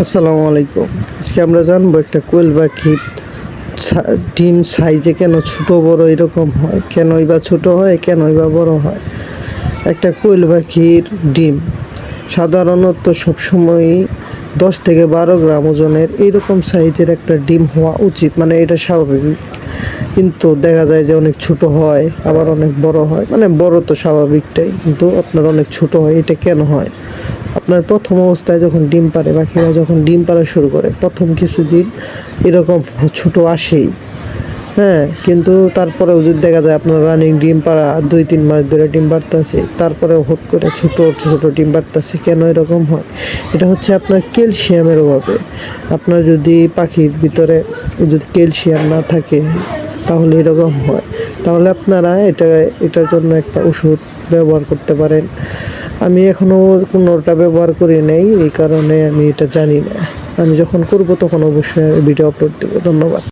আসসালামু আলাইকুম। আজকে আমরা জানব একটা কোয়েল পাখির সা- ডিম সাইজে কেন ছোট বড় এরকম হয়? কেনই বা ছোট হয়, কেনই বা বড় হয়? একটা কোয়েল পাখির ডিম সাধারণত সবসময়ই দশ থেকে বারো গ্রাম ওজনের এইরকম সাইজের একটা ডিম হওয়া উচিত মানে এটা স্বাভাবিক। কিন্তু দেখা যায় যে অনেক ছোট হয়, আবার অনেক বড় হয় মানে বড় তো স্বাভাবিকটাই, কিন্তু আপনার অনেক ছোট হয়, এটা কেন হয়? আপনার প্রথম অবস্থায় যখন ডিম পারে পাখিরা যখন ডিম পাড়া শুরু করে, প্রথম কিছুদিন এরকম ছোট আসেই। হ্যাঁ কিন্তু তারপরেও যদি দেখা যায় আপনার রানিং ডিম পাড়া, দুই, তিন মাস ধরে ডিম পাড়তেছে তারপরেও হুট করে ছোট ছোট ডিম পাড়তেছে কেন এরকম হয়? এটা হচ্ছে আপনার ক্যালসিয়ামের অভাবে। আপনার যদি পাখির ভিতরে যদি ক্যালসিয়াম না থাকে, তাহলে এরকম হয়। তাহলে আপনারা এটা, এটার জন্য একটা ওষুধ ব্যবহার করতে পারেন। আমি এখনও কোনোটা ব্যবহার করি নাই, এই কারণে আমি এটা জানি না। আমি যখন করব তখন অবশ্যই ভিডিও আপলোড দেবো। ধন্যবাদ।